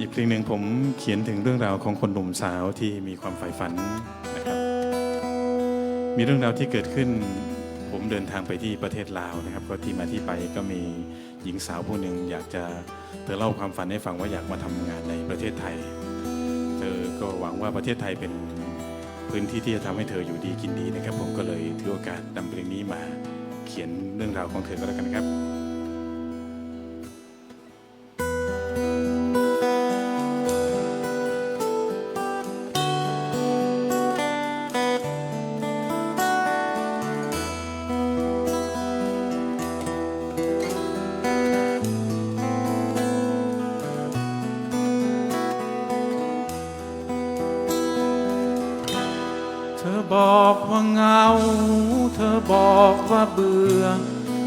อีกเพลงหนึ่งผมเขียนถึงเรื่องราวของคนหนุ่มสาวที่มีความใฝ่ฝันนะครับ มีเรื่องราวที่เกิดขึ้น ผมเดินทางไปที่ประเทศลาวนะครับ ก็ที่มาที่ไปก็มีหญิงสาวผู้หนึ่งอยากจะเธอเล่าความฝันให้ฟังว่าอยากมาทำงานในประเทศไทย เธอก็หวังว่าประเทศไทยเป็นพื้นที่ที่จะทำให้เธออยู่ดีกินดีนะครับ ผมก็เลยถือโอกาสนำเพลงนี้มาเขียนเรื่องราวของเธอก็แล้วกันครับ บอกว่าเหงา เธอบอกว่าเบื่อ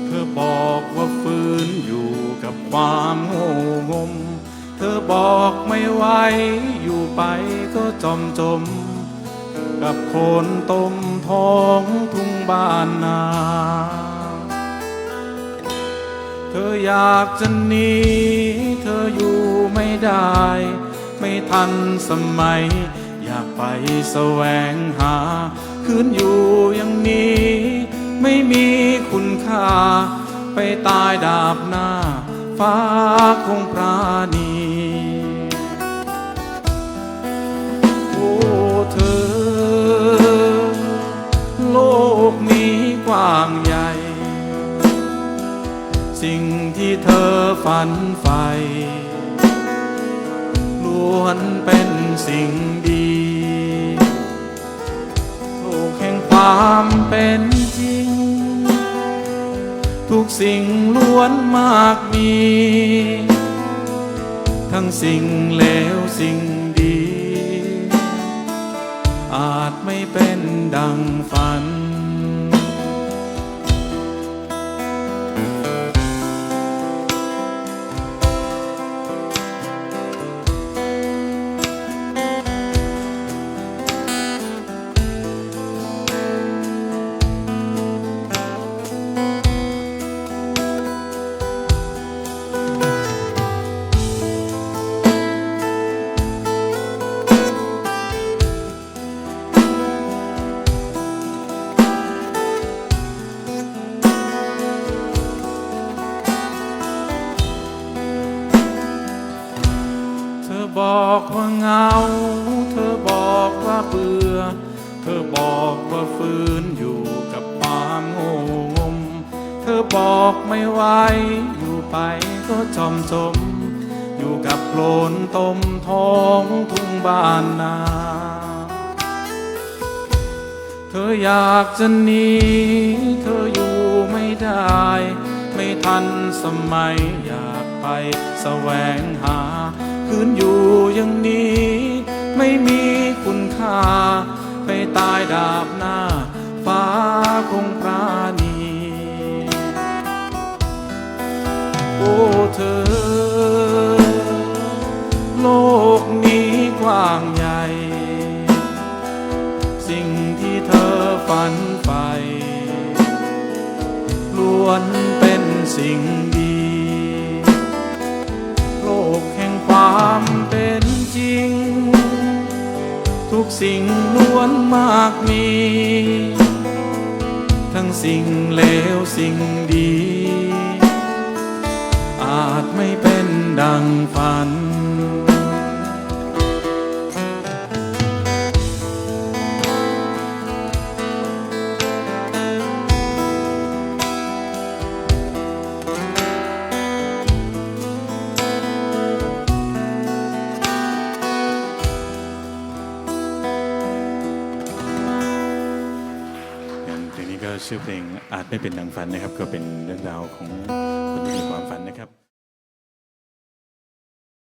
เธอบอกว่าฟื้นอยู่กับความโง่งม เธอบอกไม่ไหวอยู่ไปก็จมจม กับโคลนต้มท้องทุ่งบ้านนา เธออยากจะหนี เธออยู่ไม่ได้ ไม่ทันสมัย อยากไปแสวงหา คืนอยู่อย่างนี้ ไม่มีคุณค่า ไปตายดาบหน้า ฟ้าคงปราณีโอ้เธอ โลกนี้กว้างใหญ่ สิ่งที่เธอฝันใฝ่ล้วนเป็นสิ่งดี ความเป็นจริง ทุกสิ่งล้วนมากมี ทั้งสิ่งเลวสิ่งดี อาจไม่เป็นดังฝัน บอกว่าเหงา เธอบอกว่าเบื่อ เธอบอกว่าฟื้นอยู่กับความโง่งม เธอบอกไม่ไหวอยู่ไปก็จอมจม อยู่กับโคลนต้มท้องทุ่งบ้านนา เธออยากจะหนีเธออยู่ไม่ได้ ไม่ทันสมัยอยากไปแสวงหา คืนอยู่อย่างนี้ ไม่มีคุณค่าไปตายดาบหน้า ฟ้าคงปราณี โอ้เธอ โลกนี้กว้างใหญ่ สิ่งที่เธอฝันใฝ่ล้วนเป็นสิ่ง จริง ทุกสิ่งล้วนมากมี ทั้งสิ่งเลวสิ่งดี อาจไม่เป็นดังฝัน ก็ชื่อเพลงอาจไม่เป็นดังฝันนะครับ ก็เป็นเรื่องราวของคนที่มีความฝันนะครับ